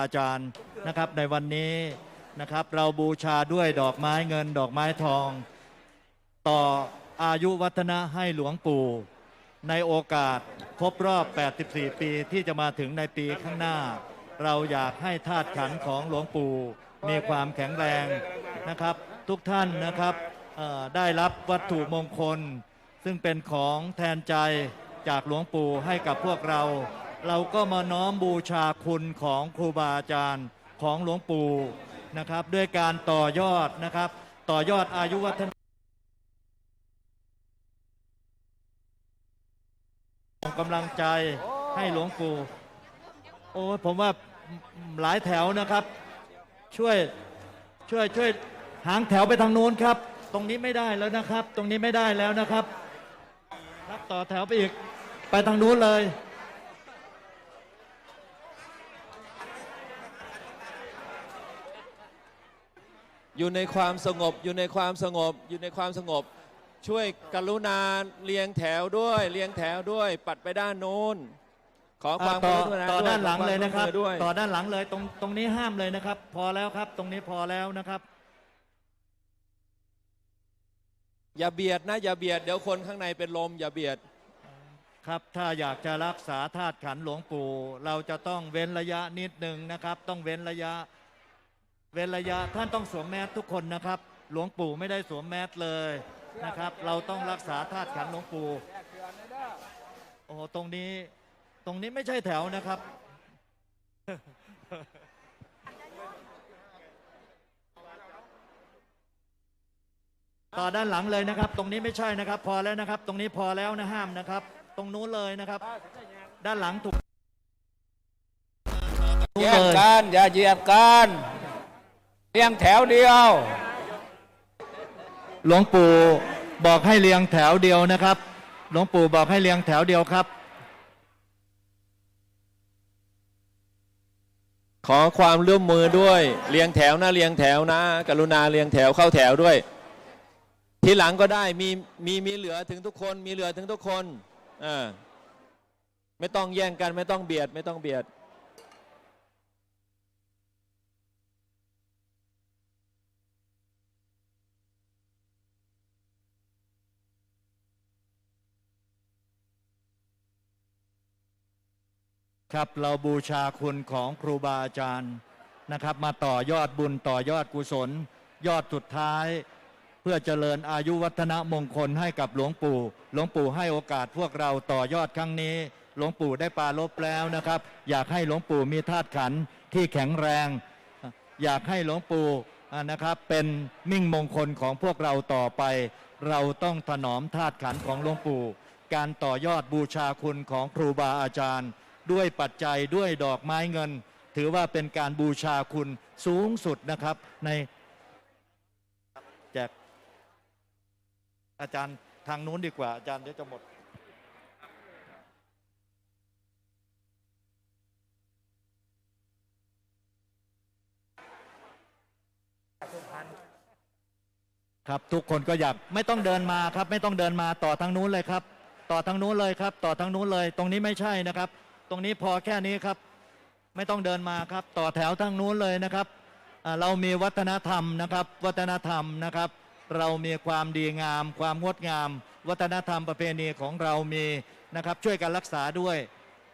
อาจารย์นะครับในวันนี้นะครับ เราบูชาด้วยดอกไม้เงินดอกไม้ทอง ต่ออายุวัฒนะให้หลวงปู่ ในโอกาสครบรอบ 84 ปีที่จะมาถึงในปีข้างหน้า เราอยากให้ธาตุขันของหลวงปู่มีความแข็งแรงนะครับ ทุกท่านนะครับได้รับวัตถุมงคล ซึ่งเป็นของแทนใจจากหลวงปู่ให้กับพวกเรา เราก็มาน้อมบูชาคุณของครูบาอาจารย์ของหลวงปู่นะครับ ด้วยการต่อยอดนะครับ ต่อยอดอายุวัฒนส่งกำลังใจให้หลวงปู่โอ้ผมว่าหลายแถวนะครับ ช่วยช่วยช่วยหางแถวไปทางนู้นครับ ตรงนี้ไม่ได้แล้วนะครับ ตรงนี้ไม่ได้แล้วนะครับ ครับต่อแถวไปอีกไปทางนู้นเลย อยู่ในความสงบ อยู่ในความสงบ อยู่ในความสงบ ช่วยกรุณาเรียงแถวด้วยเรียงแถวด้วย ปัดไปด้านโน้น ขอความต่อกรุณาต่อวยด้านหลังขอวมเลยนะครับวมมือด้วย ต่อด้านหลังเลยตรงตรงนี้ห้ามเลยนะครับ พอแล้วครับ ตรงนี้พอแล้วนะครับ อย่าเบียดนะ อย่าเบียด เดี๋ยวคนข้างในเป็นลม อย่าเบียด ครับถ้าอยากจะรักษาธาตุขันธ์หลวงปู่ เราจะต้องเว้นระยะนิดหนึ่งนะครับ ต้องเว้นระยะ เว้นระยะท่านต้องสวมแมสทุกคนนะครับ หลวงปู่ไม่ได้สวมแมสเลยนะครับ เราต้องรักษาธาตุขันธ์หลวงปู่โอ้โหตรงนี้ตรงนี้ไม่ใช่แถวนะครับ ต่อด้านหลังเลยนะครับ ตรงนี้ไม่ใช่นะครับ พอแล้วนะครับ ตรงนี้พอแล้วนะห้ามนะครับ ตรงนู้นเลยนะครับ ด้านหลังถูกแยกกันอย่าเหยียดกัน เรียงแถวเดียว หลวงปู่บอกให้เรียงแถวเดียวนะครับ หลวงปู่บอกให้เรียงแถวเดียวครับ ขอความร่วมมือด้วยเรียงแถวนะเรียงแถวนะ กรุณาเรียงแถวเข้าแถวด้วย ทีหลังก็ได้มีมีมีเหลือถึงทุกคน มีเหลือถึงทุกคนอ่าไม่ต้องแย่งกันไม่ต้องเบียด ไม่ต้องเบียด ครับ เราบูชาคุณของครูบาอาจารย์นะครับ มาต่อยอดบุญต่อยอดกุศล ยอดสุดท้าย เพื่อเจริญอายุวัฒนมงคลให้กับหลวงปู่ หลวงปู่ให้โอกาสพวกเราต่อยอดครั้งนี้ หลวงปู่ได้ปารบแล้วนะครับ อยากให้หลวงปู่มีธาตุขันที่แข็งแรง อยากให้หลวงปู่นะครับเป็นมิ่งมงคลของพวกเราต่อไป เราต้องถนอมธาตุขันของหลวงปู่ การต่อยอดบูชาคุณของครูบาอาจารย์ ด้วยปัจจัยด้วยดอกไม้เงิน ถือว่าเป็นการบูชาคุณสูงสุดนะครับ ในแจกอาจารย์ทางนู้นดีกว่า อาจารย์เดี๋ยวจะหมดครับทุกคนก็อยากไม่ต้องเดินมาครับ ไม่ต้องเดินมาต่อทางนู้นเลยครับ ต่อทางนู้นเลยครับ ต่อทางนู้นเลย ตรงนี้ไม่ใช่นะครับ ตรงนี้พอแค่นี้ครับ ไม่ต้องเดินมาครับ ต่อแถวทางนู้นเลยนะครับ เรามีวัฒนธรรมนะครับ วัฒนธรรมนะครับ เรามีความดีงาม ความงดงาม วัฒนธรรมประเพณีของเรามีนะครับ ช่วยกันรักษาด้วย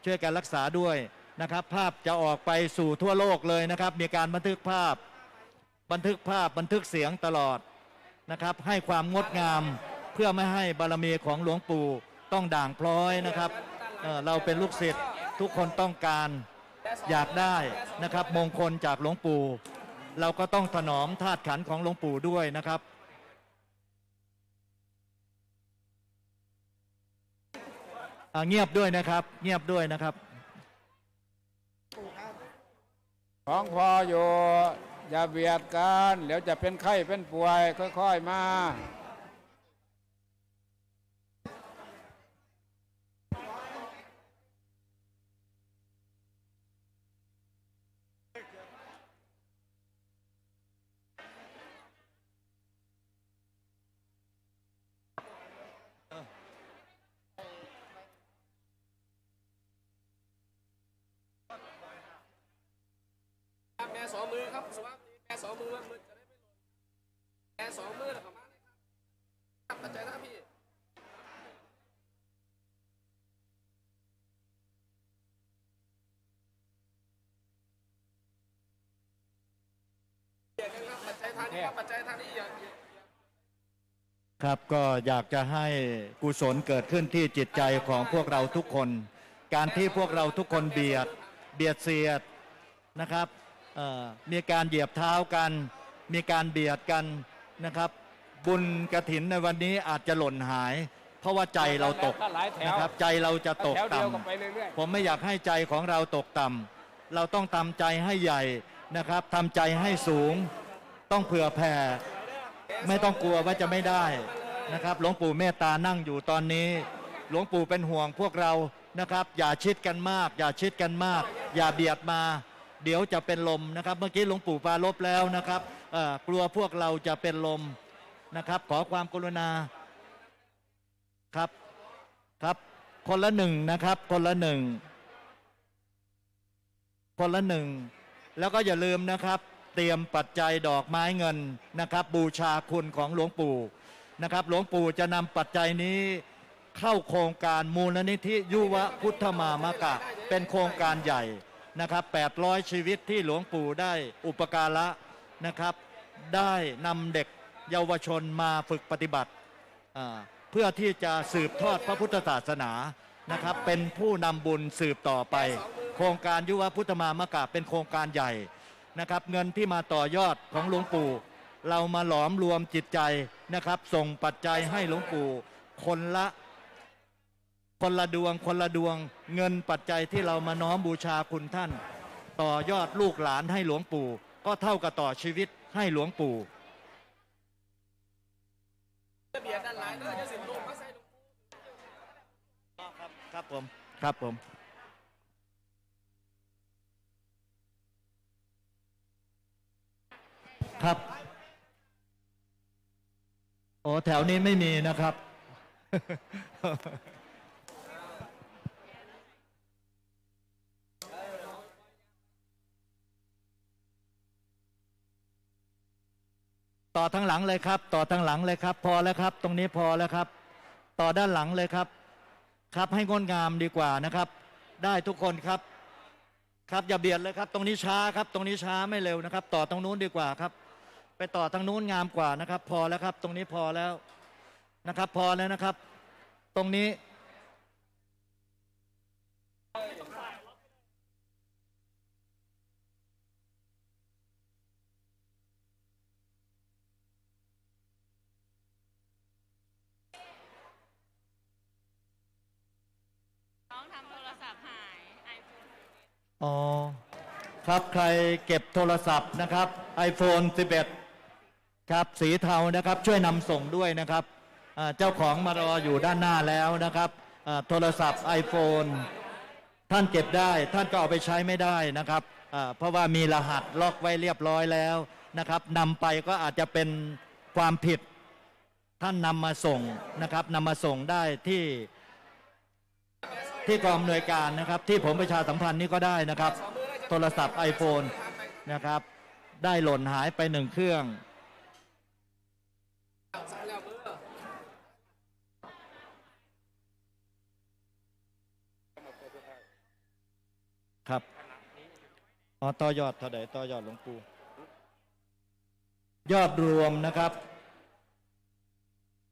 ช่วยกันรักษาด้วยนะครับ ภาพจะออกไปสู่ทั่วโลกเลยนะครับ มีการบันทึกภาพ บันทึกภาพบันทึกเสียงตลอดนะครับ ให้ความงดงามเพื่อไม่ให้บารมีของหลวงปู่ต้องด่างพร้อยนะครับเเราเป็นลูกศิษย์ ทุกคนต้องการอยากได้นะครับมงคลจากหลวงปู่ เราก็ต้องถนอมธาตุขันธ์ของหลวงปู่ด้วยนะครับอ่าเงียบด้วยนะครับ เงียบด้วยนะครับของพออยู่อย่าเบียดกันเดี๋ยวจะเป็นไข้เป็นป่วยค่อย ๆ มา มือครับสวัสดีแปรสองมือมือจะได้ไม่หล่นแปรสองมือแล้วประมาณนี้ครับครับปัจจัยนะพี่เดี๋ยวนครับปัจจัยทานี้ครับปัจจัยทางนี้อย่างครับก็อยากจะให้กุศลเกิดขึ้นที่จิตใจของพวกเราทุกคน การที่พวกเราทุกคนเบียดเบียดเสียดนะครับ มีการเหยียบเท้ากัน มีการเบียดกันนะครับ บุญกระถินในวันนี้อาจจะหล่นหาย เพราะว่าใจเราตกถ้าหลายแถวนะครับใจเราจะตกแถวเดียวก็ต่ำไปเรื่อยผมไม่อยากให้ใจของเราตกต่ำเราต้องทำใจให้ใหญ่นะครับทำใจให้สูง ต้องเผื่อแผ่ไม่ต้องกลัวว่าจะไม่ได้นะครับหลวงปู่เมตตานั่งอยู่ตอนนี้ หลวงปู่เป็นห่วงพวกเรานะครับ อย่าชิดกันมาก อย่าชิดกันมาก อย่าเบียดมา เดี๋ยวจะเป็นลมนะครับ เมื่อกี้หลวงปู่ปารบแล้วนะครับกลัวพวกเราจะเป็นลมนะครับ ขอความกรุณาครับครับคนละหนึ่งนะครับ คนละหนึ่งคนละหนึ่งแล้วก็อย่าลืมนะครับ เตรียมปัจจัยดอกไม้เงินนะครับ บูชาคุณของหลวงปู่นะครับ หลวงปู่จะนำปัจจัยนี้เข้าโครงการมูลนิธิยุวพุทธมามกะ เป็นโครงการใหญ่ นะครับ800 ชีวิตที่หลวงปู่ได้อุปการะนะครับ ได้นำเด็กเยาวชนมาฝึกปฏิบัติ เพื่อที่จะสืบทอดพระพุทธศาสนานะครับ เป็นผู้นำบุญสืบต่อไป โครงการยุวพุทธมามกะเป็นโครงการใหญ่นะครับ เงินที่มาต่อยอดของหลวงปู่ เรามาหลอมรวมจิตใจนะครับ ส่งปัจจัยให้หลวงปู่คนละ คนละดวงคนละดวงเงินปัจจัยที่เรามาน้อมบูชาคุณท่าน ต่อยอดลูกหลานให้หลวงปู่ ก็เท่ากับต่อชีวิตให้หลวงปู่ระเบียดด้านหลังก็จะสิบลงมาใส่ลงครับครับผมครับผมครับโอ้แถวนี้ไม่มีนะครับ ต่อทั้งหลังเลยครับ ต่อทั้งหลังเลยครับ พอแล้วครับ ตรงนี้พอแล้วครับ ต่อด้านหลังเลยครับ ครับให้งดงามดีกว่านะครับ ได้ทุกคนครับ ครับอย่าเบียดเลยครับ ตรงนี้ช้าครับ ตรงนี้ช้าไม่เร็วนะครับ ต่อตรงนู้นดีกว่าครับ ไปต่อทางนู้นงามกว่านะครับ พอแล้วครับ ตรงนี้พอแล้วนะครับ พอแล้วนะครับ ตรงนี้น้ อ๋อครับใครเก็บโทรศัพท์นะครับ iPhone 11 ครับสีเทานะครับ ช่วยนำส่งด้วยนะครับเจ้าของมารออยู่ด้านหน้าแล้วนะครับโทรศัพท์ iPhone ท่านเก็บได้ท่านก็เอาไปใช้ไม่ได้นะครับเพราะว่ามีรหัสล็อกไว้เรียบร้อยแล้วนะครับนำไปก็อาจจะเป็นความผิดท่านนำมาส่งนะครับนำมาส่งได้ที่ ที่กองอำนวยการนะครับ ที่ผมประชาสัมพันธ์นี่ก็ได้นะครับ โทรศัพท์ iPhone นะครับ ได้หล่นหายไปหนึ่งเครื่อง ครับอ๋อต่อยอดเท่าไหร่ต่อยอดหลวงปู่ยอดรวมนะครับ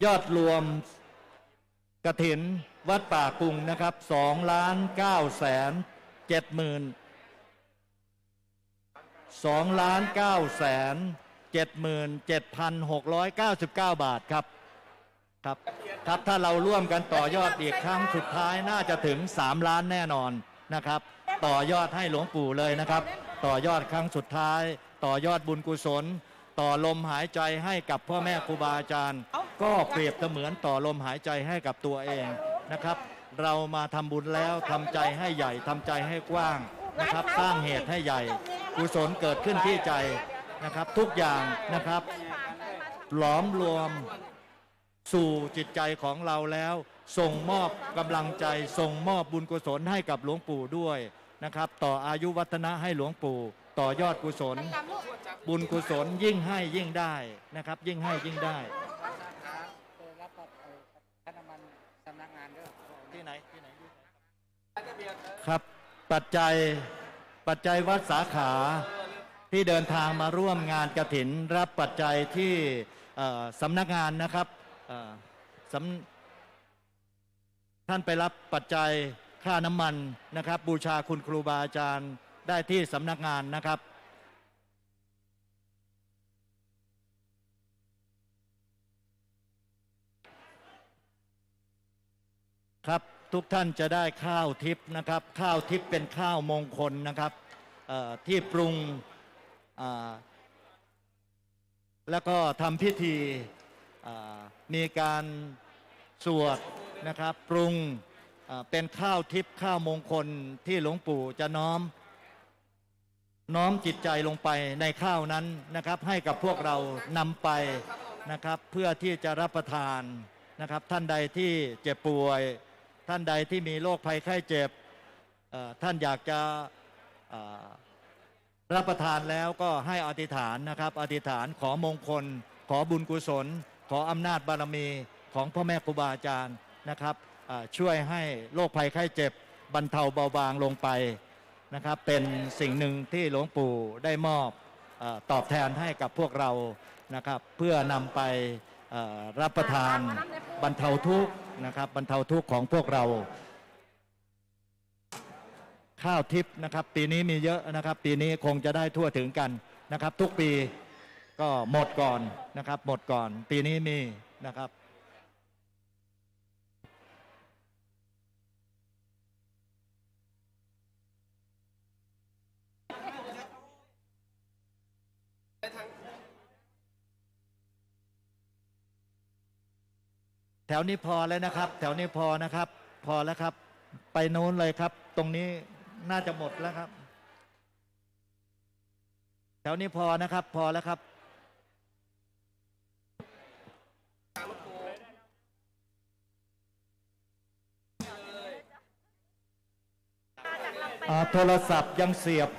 ยอดรวม กระถินวัดป่ากรุงนะครับสองล้านเก้าแสนเจ็ดหมื่นสองล้านเก้าแสนเจ็ดหมื่นเจ็ดพันหกร้อยเก้าสิบเก้าบาทครับครับครับถ้าเราร่วมกันต่อยอดอีกครั้งสุดท้ายน่าจะถึง3ล้านแน่นอนนะครับ ต่อยอดให้หลวงปู่เลยนะครับ ต่อยอดครั้งสุดท้าย ต่อยอดบุญกุศล ต่อลมหายใจให้กับพ่อแม่ครูบาอาจารย์ ก็เปรียบเสมือนต่อลมหายใจให้กับตัวเองนะครับ เรามาทำบุญแล้วทำใจให้ใหญ่ทำใจให้กว้างนะครับ สร้างเหตุให้ใหญ่ กุศลเกิดขึ้นที่ใจนะครับ ทุกอย่างนะครับหลอมรวมสู่จิตใจของเราแล้ว ส่งมอบกำลังใจ ส่งมอบบุญกุศลให้กับหลวงปู่ด้วยนะครับ ต่ออายุวัฒนะให้หลวงปู่ ต่อยอดกุศล บุญกุศลยิ่งให้ยิ่งได้นะครับ ยิ่งให้ยิ่งได้ รับกับท่านน้ำมันสำนักงานด้วย ที่ไหนที่ไหนครับ ปัจจัยปัจจัยวัดสาขาที่เดินทางมาร่วมงานกระถิน รับปัจจัยที่สำนักงานนะครับท่านไปรับปัจจัยค่าน้ำมันนะครับ บูชาคุณครูบาอาจารย์ได้ที่สำนักงานนะครับครับ ทุกท่านจะได้ข้าวทิพย์นะครับ ข้าวทิพย์เป็นข้าวมงคลนะครับที่ปรุงแล้วก็ทำพิธีมีการสวดนะครับปรุงเป็นข้าวทิพย์ข้าวมงคลที่หลวงปู่จะน้อม น้อมจิตใจลงไปในข้าวนั้นนะครับ ให้กับพวกเรานำไปนะครับ เพื่อที่จะรับประทานนะครับ ท่านใดที่เจ็บป่วย ท่านใดที่มีโรคภัยไข้เจ็บท่านอยากจะรับประทานแล้วก็ให้อธิษฐานนะครับอธิษฐานขอมงคล ขอบุญกุศล ขออำนาจบารมีของพ่อแม่ครูบาอาจารย์นะครับช่วยให้โรคภัยไข้เจ็บบรรเทาเบาบางลงไปนะครับ เป็นสิ่งหนึ่งที่หลวงปู่ได้มอบอตอบแทนให้กับพวกเรานะครับ เพื่อนำไปรับประทานบรรเทาทุกข์ นะครับบรรเทาทุกข์ของพวกเรา ข้าวทิพย์นะครับ ปีนี้มีเยอะนะครับ ปีนี้คงจะได้ทั่วถึงกันนะครับ ทุกปีก็หมดก่อนนะครับ หมดก่อน ปีนี้มีนะครับ ถวนี้พอแล้วนะครับ แถวนี้พอนะครับ พอแล้วครับ ไปโน้นเลยครับ ตรงนี้น่าจะหมดแล้วครับ แถวนี้พอนะครับ พอแล้วครับอ่าโทรศัพท์ยังเสียบ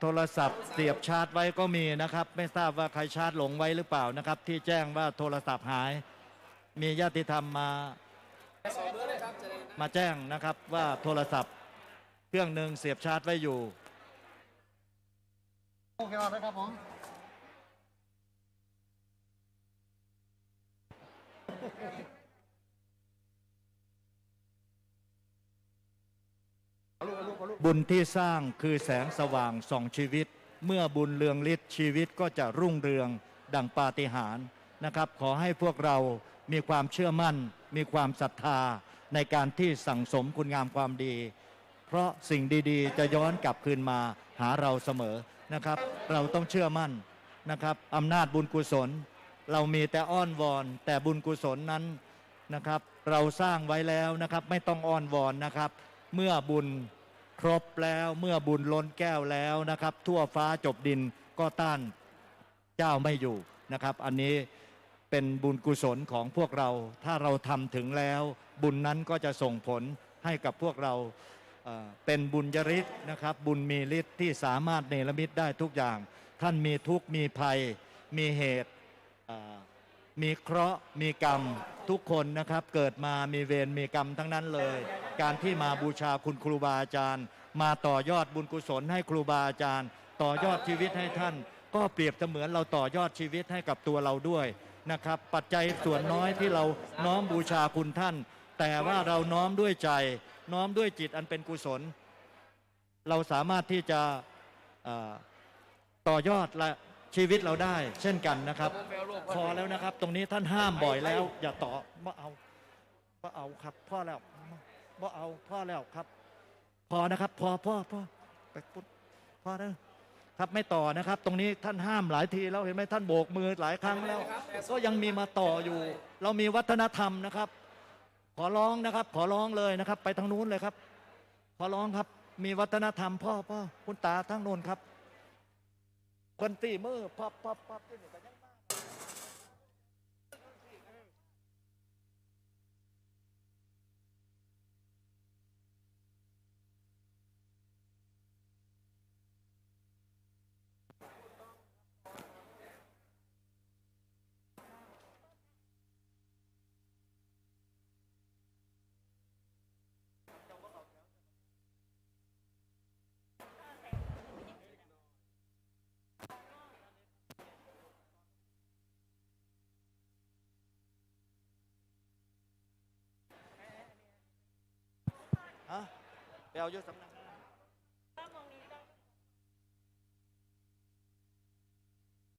โทรศัพท์เสียบชาร์จไว้ก็มีนะครับ ไม่ทราบว่าใครชาร์จหลงไว้หรือเปล่านะครับ ที่แจ้งว่าโทรศัพท์หาย มีญาติธรรมมา มาแจ้งนะครับว่าโทรศัพท์เครื่องหนึ่งเสียบชาร์จไว้อยู่โอเคครับผม บุญที่สร้างคือแสงสว่างส่องชีวิต เมื่อบุญเรืองฤทธิ์ชีวิตก็จะรุ่งเรืองดังปาฏิหาริย์นะครับ ขอให้พวกเรามีความเชื่อมั่น มีความศรัทธาในการที่สั่งสมคุณงามความดี เพราะสิ่งดีๆ จะย้อนกลับคืนมาหาเราเสมอนะครับ เราต้องเชื่อมั่นนะครับอำนาจบุญกุศล เรามีแต่อ้อนวอน แต่บุญกุศลนั้นนะครับ เราสร้างไว้แล้วนะครับ ไม่ต้องอ้อนวอนนะครับ เมื่อบุญ ครบแล้วเมื่อบุญล้นแก้วแล้วนะครับ ทั่วฟ้าจบดินก็ต้านเจ้าไม่อยู่นะครับ อันนี้เป็นบุญกุศลของพวกเรา ถ้าเราทำถึงแล้ว บุญนั้นก็จะส่งผลให้กับพวกเราเป็นบุญยริศนะครับ บุญมีฤทธิ์ที่สามารถเนรมิตได้ทุกอย่าง ท่านมีทุกข์มีภัย มีเหตุ มีเคราะห์มีกรรมทุกคนนะครับ เกิดมามีเวรมีกรรมทั้งนั้นเลย การที่มาบูชาคุณครูบาอาจารย์ มาต่อยอดบุญกุศลให้ครูบาอาจารย์ ต่อยอดชีวิตให้ท่าน ก็เปรียบเสมือนเราต่อยอดชีวิตให้กับตัวเราด้วยนะครับ ปัจจัยส่วนน้อยที่เราน้อมบูชาคุณท่าน แต่ว่าเราน้อมด้วยใจ น้อมด้วยจิตอันเป็นกุศล เราสามารถที่จะต่อยอดและ ชีวิตเราได้ เช่นกันนะครับ พอแล้วนะครับ ตรงนี้ท่านห้ามบ่อยแล้ว อย่าต่อบ่เอาบ่เอาครับพ่อแล้วบ่เอาพ่อแล้วครับ พอนะครับ พอพ่อพ่อไปปุ๊บพอแล้วครับไม่ต่อนะครับ ตรงนี้ท่านห้ามหลายทีแล้วเห็นไหมท่านโบกมือหลายครั้งแล้ว ก็ยังมีมาต่ออยู่ เรามีวัฒนธรรมนะครับ ขอร้องนะครับ ขอร้องเลยนะครับ ไปทางนู้นเลยครับ ขอร้องครับ มีวัฒนธรรมพ่อพ่อคุณตาทั้งนู้นครับ คนตีมือพับพับพับที่นี่ก็ ไปเอายศสำนัก